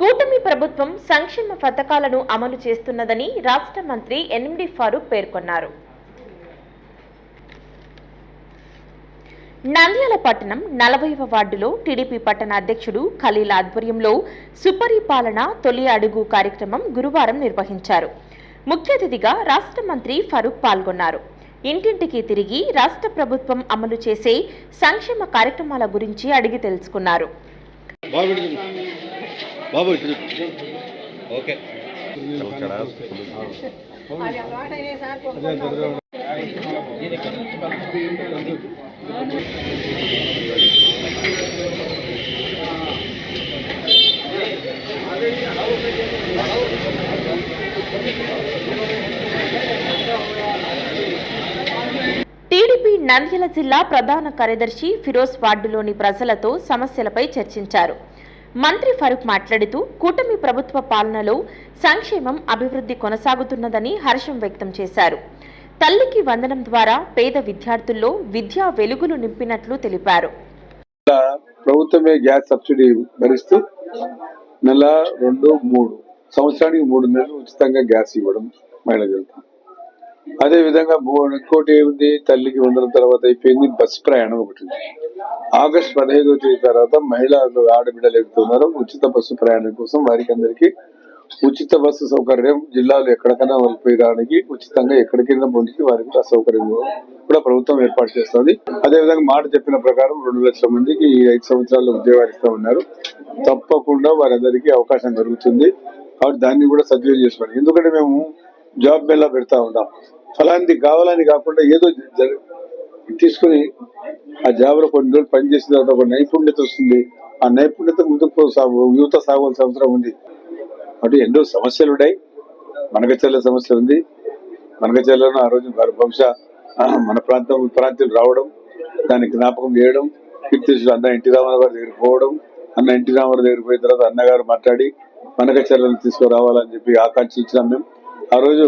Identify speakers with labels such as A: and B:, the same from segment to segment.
A: కూటమి ప్రభుత్వం సంక్షేమ పథకాలను అమలు చేస్తున్నదని రాష్ట్ర మంత్రి ఎన్ఎండి ఫారూక్ పేర్కొన్నారు. నంద్యాల పట్టణం నలభైవ వార్డులో టీడీపీ పట్టణ అధ్యక్షుడు ఖలీల్ ఆధ్వర్యంలో సుపరిపాలన తొలి అడుగు కార్యక్రమం గురువారం నిర్వహించారు. ముఖ్య అతిథిగా రాష్ట్ర మంత్రి ఫరూక్ పాల్గొన్నారు. ఇంటింటికి తిరిగి రాష్ట్ర ప్రభుత్వం అమలు చేసే సంక్షేమ కార్యక్రమాల గురించి అడిగి తెలుసుకున్నారు.
B: బాబు ఇటు ఓకే.
A: టీడీపీ నంద్యాల జిల్లా ప్రధాన కార్యదర్శి ఫిరోజ్ వార్డులోని ప్రజలతో సమస్యలపై చర్చించారు. మంత్రి ఫరూక్ మాట్లాడుతూ కూటమి ప్రభుత్వ పాలనలో సంక్షేమం అభివృద్ధి కొనసాగుతున్నదని హర్షం వ్యక్తం చేశారు. తల్లికి వందనం ద్వారా పేద విద్యార్థుల్లో విద్యా వెలుగులు నింపినట్లు తెలిపారు.
C: ప్రభుత్వమే గ్యాస్ సబ్సిడీ భరిస్తూ నెల రెండు మూడు సంవత్సరానికి మూడు నెలలు ఉచితంగా గ్యాస్ ఇవ్వడం మహిళలకు అదే విధంగా ఇంకోటి ఏముంది? తల్లికి వందల తర్వాత అయిపోయింది బస్ ప్రయాణం ఒకటి. ఆగస్ట్ పదహైదో తేదీ తర్వాత మహిళలు ఆడబిడ్డలు ఎక్కుతున్నారు ఉచిత బస్సు ప్రయాణం కోసం వారికి అందరికీ ఉచిత బస్సు సౌకర్యం. జిల్లాలో ఎక్కడికైనా వెళ్ళిపోయడానికి ఉచితంగా ఎక్కడికైనా పొందికి వారికి ఆ సౌకర్యం కూడా ప్రభుత్వం ఏర్పాటు చేస్తుంది. అదే విధంగా మాట చెప్పిన ప్రకారం రెండు లక్షల మందికి ఈ ఐదు సంవత్సరాల్లో ఉద్యోగాలు ఇస్తా ఉన్నారు. తప్పకుండా వారందరికీ అవకాశం దొరుకుతుంది. కాబట్టి దాన్ని కూడా సద్వినియోగం చేసుకోవాలి. ఎందుకంటే మేము జాబ్ మేళా పెడతా ఉంటాం ఫలాంటి కావాలని కాకుండా ఏదో తీసుకుని ఆ జాబ్లో కొన్ని రోజులు పనిచేసిన తర్వాత ఒక నైపుణ్యత వస్తుంది. ఆ నైపుణ్యత ముందుకు సాగు యువత సాగవలసిన అవసరం ఉంది. అటు ఎన్నో సమస్యలు ఉన్నాయి. మనకచెల్ల సమస్య ఉంది. మనకచెల్లను ఆ రోజు బహుశా మన ప్రాంతం ప్రాంతం రావడం దానికి జ్ఞాపకం చేయడం కీర్తిశులు అన్న ఎన్టీ రామారావు గారి దగ్గరికి పోవడం అన్న ఎన్టీ రామారావు దగ్గరికి పోయిన తర్వాత అన్నగారు మాట్లాడి మనకచెల్లను తీసుకురావాలని చెప్పి ఆకాంక్షించినాం మేము. ఆ రోజు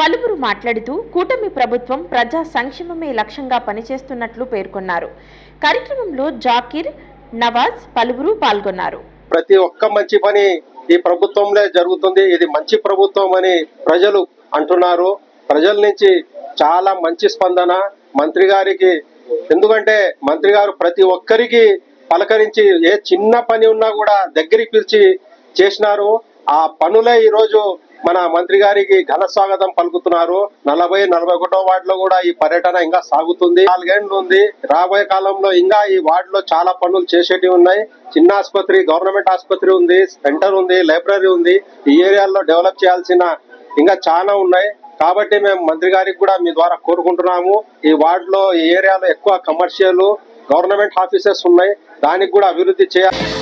A: పలువురు మాట్లాడుతూ కూటమి ప్రభుత్వం ప్రజా సంక్షేమమే లక్ష్యంగా పనిచేస్తున్నట్లు పేర్కొన్నారు. కార్యక్రమంలో జాకీర్ నవాజ్ పలువురు పాల్గొన్నారు.
D: ప్రతి ఒక్క మంచి పని ఈ ప్రభుత్వంలో జరుగుతుంది. ఇది మంచి ప్రభుత్వం అని ప్రజలు అంటున్నారు. ప్రజల నుంచి చాలా మంచి స్పందన. మంత్రి గారికి ఎందుకంటే మంత్రి గారు ప్రతి ఒక్కరికి పలకరించి ఏ చిన్న పని ఉన్నా కూడా దగ్గరికి పిలిచి చేసినారు. ఆ పనులే ఈ రోజు మన మంత్రి గారికి ఘన స్వాగతం పలుకుతున్నారు. నలభై నలభై ఒకటో వార్డులో కూడా ఈ పర్యటన ఇంకా సాగుతుంది. నాలుగేండ్లు ఉంది. రాబోయే కాలంలో ఇంకా ఈ వార్డులో చాలా పనులు చేసేటివి ఉన్నాయి. చిన్న ఆసుపత్రి గవర్నమెంట్ ఆసుపత్రి ఉంది సెంటర్ ఉంది లైబ్రరీ ఉంది. ఈ ఏరియాలో డెవలప్ చేయాల్సిన ఇంకా చాలా ఉన్నాయి. కాబట్టి మేము మంత్రి గారికి కూడా మీ ద్వారా కోరుకుంటున్నాము. ఈ వార్డులో ఈ ఏరియాలో ఎక్కువ కమర్షియల్ గవర్నమెంట్ ఆఫీసెస్ ఉన్నాయి. దానికి కూడా అభివృద్ధి చేయాలి.